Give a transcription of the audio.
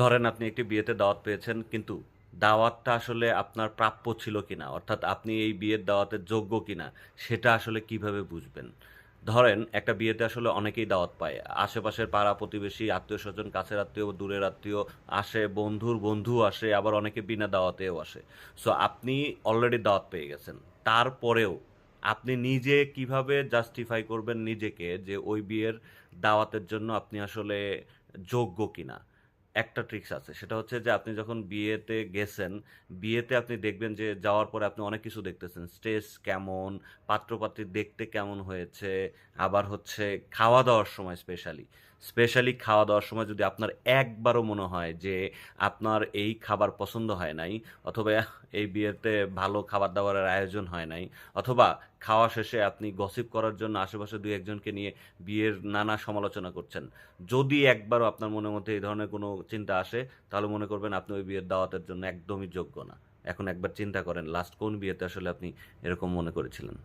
ধরেন আপনি একটি বিয়েতে দাওয়াত পেয়েছেন, কিন্তু দাওয়াতটা আসলে আপনার প্রাপ্য ছিল কিনা? অর্থাৎ আপনি এই বিয়ের দাওয়াতের যোগ্য কিনা? সেটা আসলে কীভাবে বুঝবেন? ধরেন, একটা বিয়েতে আসলে অনেকেই দাওয়াত পায়। আশেপাশের পাড়া প্রতিবেশী, আত্মীয় স্বজন, কাছের আত্মীয় দূরের আত্মীয় আসে, বন্ধুর বন্ধু আসে, আবার অনেকে বিনা দাওয়াতেও আসে। সো আপনি অলরেডি দাওয়াত পেয়ে গেছেন। তারপরেও আপনি নিজে কীভাবে জাস্টিফাই করবেন নিজেকে যে ওই বিয়ের দাওয়াতের জন্য আপনি আসলে যোগ্য কিনা? একটা ট্রিক্স আছে। সেটা হচ্ছে যে, আপনি যখন বিয়েতে গেছেন, বিয়েতে আপনি দেখবেন যে, যাওয়ার পরে আপনি অনেক কিছু দেখতেছেন। স্টেজ কেমন, পাত্রপাত্রী দেখতে কেমন হয়েছে, আবার হচ্ছে খাওয়া দাওয়ার সময় স্পেশালি স্পেশালি খাওয়া দাওয়ার সময় যদি আপনার একবারও মনে হয় যে আপনার এই খাবার পছন্দ হয় নাই, অথবা এই বিয়েতে ভালো খাবার দাবারের আয়োজন হয় নাই, অথবা খাওয়া শেষে আপনি গসিপ করার জন্য আশেপাশে দুই একজনকে নিয়ে বিয়ের নানা সমালোচনা করছেন, যদি একবারও আপনার মনের মধ্যে এই ধরনের কোনো চিন্তা আসে, তাহলে মনে করবেন আপনি ওই বিয়ের দাওয়াতের জন্য একদমই যোগ্য না। এখন একবার চিন্তা করেন লাস্ট কোন বিয়েতে আসলে আপনি এরকম মনে করেছিলেন?